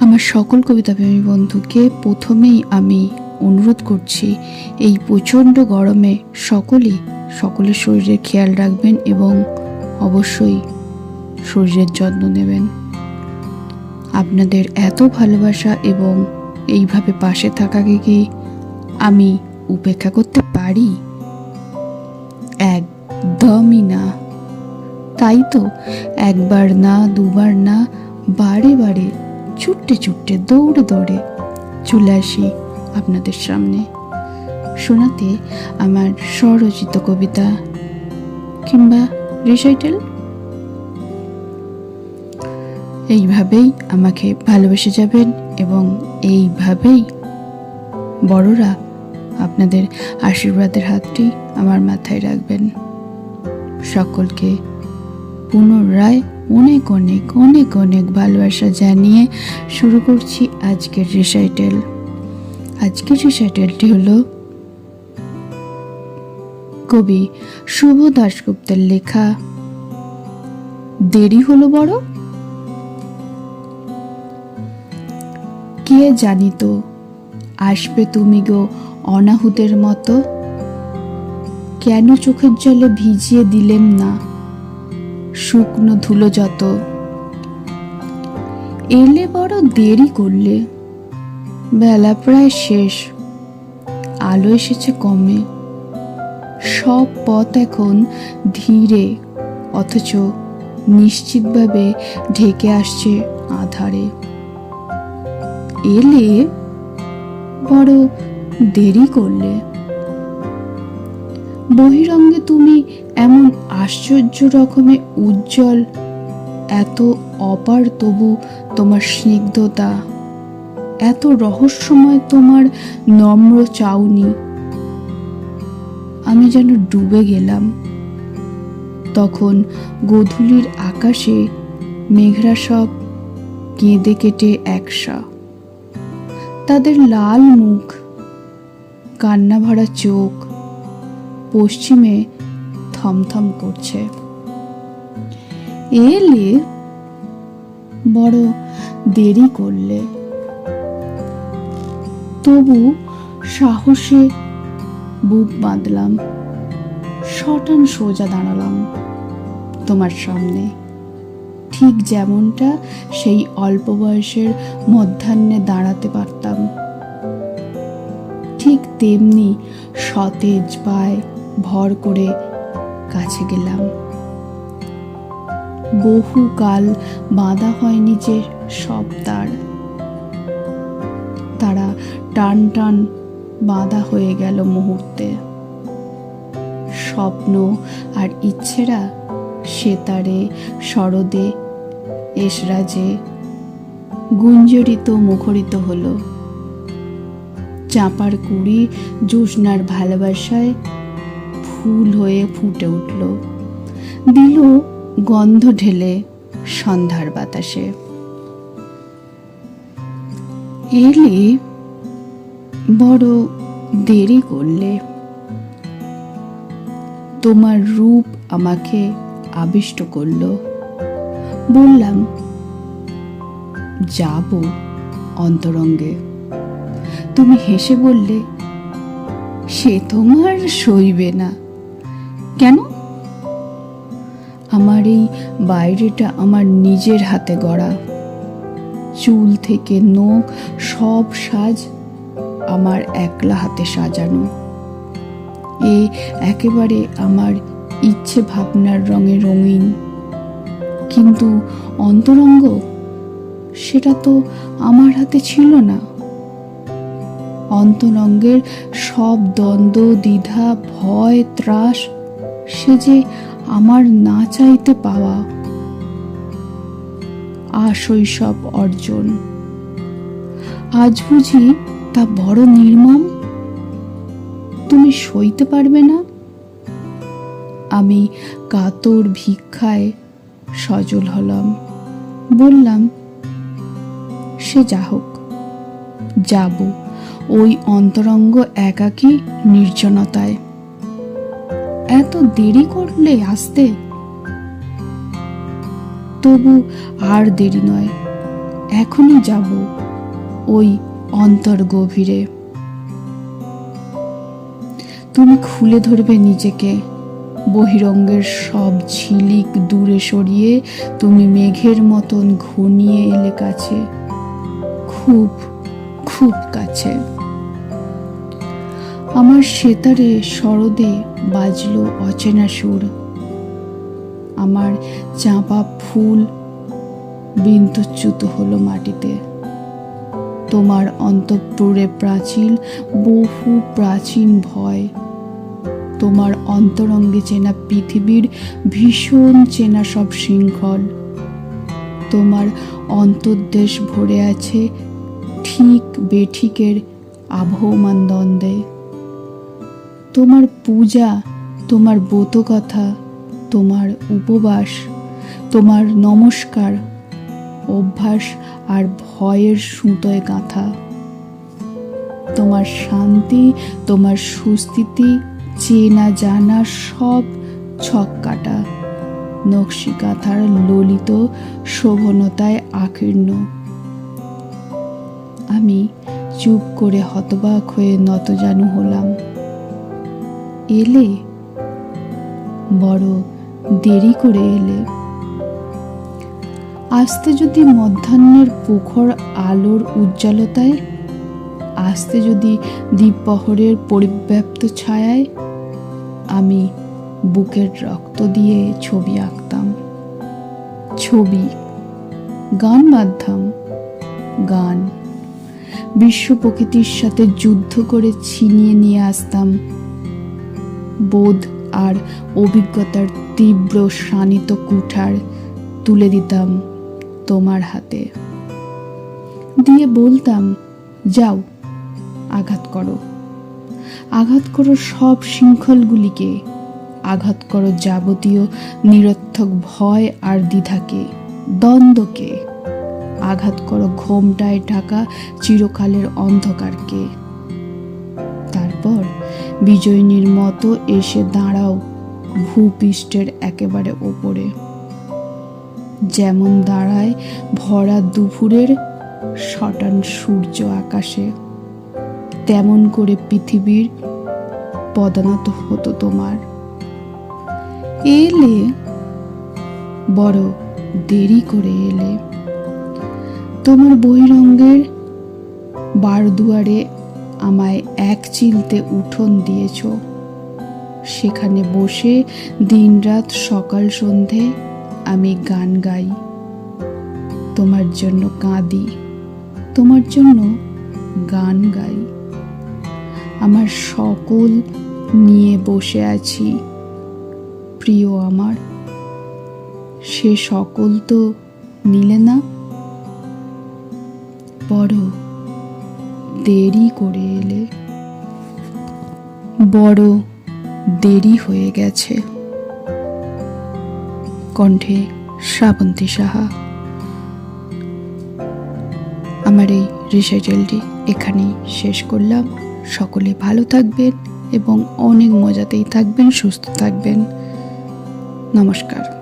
আমার সকল কবিতাপ্রেমী বন্ধুকে প্রথমেই আমি অনুরোধ করছি, এই প্রচণ্ড গরমে সকলেই, সকলের শরীরের খেয়াল রাখবেন এবং অবশ্যই শরীরের যত্ন নেবেন। আপনাদের এত ভালোবাসা এবং এইভাবে পাশে থাকাকে কি আমি উপেক্ষা করতে পারি? একদমই না। তাই তো, একবার না, দুবার না, বারে বারে ছুটতে ছুটতে দৌড়ে দৌড়ে চলে আসি আপনাদের সামনে। শোনাতে আমার স্বরচিত কবিতা কিংবা রিসাইটেল এইভাবেই আমাকে ভালোবেসে যাবেন এবং এইভাবেই বড়রা আপনাদের আশীর্বাদের হাতটি আমার মাথায় রাখবেন। সকলকে পুনরায় অনেক অনেক অনেক অনেক ভালোবাসা জানিয়ে শুরু করছি আজকের রিসাইটেল আজকের রিসাইটেলটি হলো কবি শুভ দাশগুপ্তের লেখা, দেরি হলো বড়? কে জানিত আসবে তুমি গো অনাহুতের মতো? কেন চোখের জলে ভিজিয়ে দিলেন না? শুকনো ধুলো যত। এলে বড় দেরি করলে। বেলা প্রায় শেষ। আলো এসেছে কমে। সব পথ এখন ধীরে, অথচ নিশ্চিতভাবে ঢেকে আসছে আধারে। এলে বড় দেরি করলে। বহিরঙ্গে তুমি এমন আশ্চর্য রকমের উজ্জ্বল, এত অপার তবু তোমার স্নিগ্ধতা, এত রহস্যময় তোমার নম্র চাউনি। আমি যেন ডুবে গেলাম। তখন গোধূলির আকাশে মেঘরা সব কেঁদে কেটে একসা। তাদের লাল মুখ কান্না ভরা চোখ পশ্চিমে থমথম করছে। এলে বড় দেরি করলে। তবু সাহসে বুক বাঁধলাম, শটান সোজা দাঁড়ালাম তোমার সামনে। ঠিক যেমনটা সেই অল্প বয়সের মধ্যাহ্নে দাঁড়াতে পারতাম। ঠিক তেমনি সতেজ পায় ভর করে কাছে গেলাম। বহুকাল বাঁধা হয়নি যে সব তার। তারা টান টান বাঁধা হয়ে গেল মুহূর্তে। স্বপ্ন আর ইচ্ছেরা সেতারে শরদে, এসরাজে গুঞ্জরিত মুখরিত হলো। চাঁপার কুড়ি জ্যোৎস্নার ভালোবাসায় ফুল হয়ে ফুটে উঠল। দিল গন্ধ ঢেলে সন্ধ্যার বাতাসে। এলে বড় দেরি করলে। তোমার রূপ আমাকে আবিষ্ট করল। বললাম, যাব অন্তরঙ্গে। তুমি হেসে বললে, সে তোমার সইবে না। কেন? আমার এই বাইরেটা আমার নিজের হাতে গড়া। চুল থেকে নখ সব সাজ আমার একলা হাতে সাজানো। এ একেবারে আমার ইচ্ছে ভাবনার রঙে রঙিন। কিন্তু অন্তরঙ্গ, সেটা তো আমার হাতে ছিল না। অন্তরঙ্গের সব দ্বন্দ্ব, দ্বিধা, ভয়, ত্রাস সে যে আমার না চাইতে পাওয়া। আশৈশব অর্জন। আজ বুঝি তা বড় নির্মম। তুমি সইতে পারবে না? আমি কাতর ভিক্ষায় সজল হলাম। বললাম, সে যা হোক, যাব। ওই অন্তরঙ্গ একাকী নির্জনতায়। এত দেরি করলে আসতে? তবু আর দেরি নয়, এখনই যাব ওই অন্তর গভীরে তুমি খুলে ধরবে নিজেকে, বহিরঙ্গের সব ঝিলিক দূরে সরিয়ে তুমি মেঘের মতন ঘনিয়ে এলে কাছে, খুব খুব কাছে। আমার সেতারে সরদে বাজলো অচেনা সুর। আমার চাঁপা ফুল বিন্দুচ্যুত হলো মাটিতে। তোমার অন্তঃপুরে প্রাচীন, বহু প্রাচীন ভয়। তোমার অন্তরঙ্গে চেনা পৃথিবীর ভীষণ চেনা সব শৃঙ্খল। তোমার অন্তর্দেশ ভরে আছে ঠিক বেঠিকের আবহমান দ্বন্দ্বে। তোমার পূজা, তোমার ব্রতকথা, তোমার উপবাস, তোমার নমস্কার, অভ্যাস আর ভয়ের সুতোয় গাঁথা। তোমার শান্তি, তোমার সুস্থিতি, চেনা জানা সব ছক কাটা। নকশি কাঁথার ললিত শোভনতায় আকীর্ণ। আমি চুপ করে হতবাক হয়ে নতজানু হলাম। এলে? বড় দেরি করে এলে। আসতে যদি মধ্যাহ্নের প্রখর আলোর উজ্জ্বলতায়, আসতে যদি দ্বীপহরের পরিব্যাপ্ত ছায়ায়, আমি বুকের রক্ত দিয়ে ছবি আঁকতাম। ছবি, গান বাঁধতাম গান। বিশ্ব প্রকৃতির সাথে যুদ্ধ করে ছিনিয়ে নিয়ে আসতাম বোধ আর অভিজ্ঞতার তীব্র শানিত কুঠার তুলে দিতাম তোমার হাতে। দিয়ে বলতাম, যাও, আঘাত করো। আঘাত করো সব শৃঙ্খলগুলিকে। আঘাত করো যাবতীয় নিরর্থক ভয় আর দ্বিধাকে, দ্বন্দ্বকে। আঘাত করো ঘোমটায় ঢাকা চিরকালের অন্ধকারকে। বিজয়িনীর মতো এসে দাঁড়াও, ভূপৃষ্ঠের একেবারে ওপরে। যেমন দাঁড়ায় ভরা দুপুরের শটান সূর্য আকাশে, তেমন করে পৃথিবীর পদানত হতো তোমার। এলে, বড় দেরি করে এলে। তোমার বহিরঙ্গের বারদুয়ারে আমায় এক চিলতে উঠোন দিয়েছ। সেখানে বসে দিনরাত সকাল সন্ধে আমি গান গাই। তোমার জন্য কাঁদি, তোমার জন্য গান গাই। আমার সকল নিয়ে বসে আছি। প্রিয় আমার, সে সকল তো নিলে না? বড় দেরি করে এলে। বড় দেরি হয়ে গেছে। কণ্ঠে শ্রাবন্তী সাহা। আমার এই রিসাইটেলটি এখানেই শেষ করলাম। সকলে ভালো থাকবেন এবং অনেক মজাতেই থাকবেন, সুস্থ থাকবেন। নমস্কার।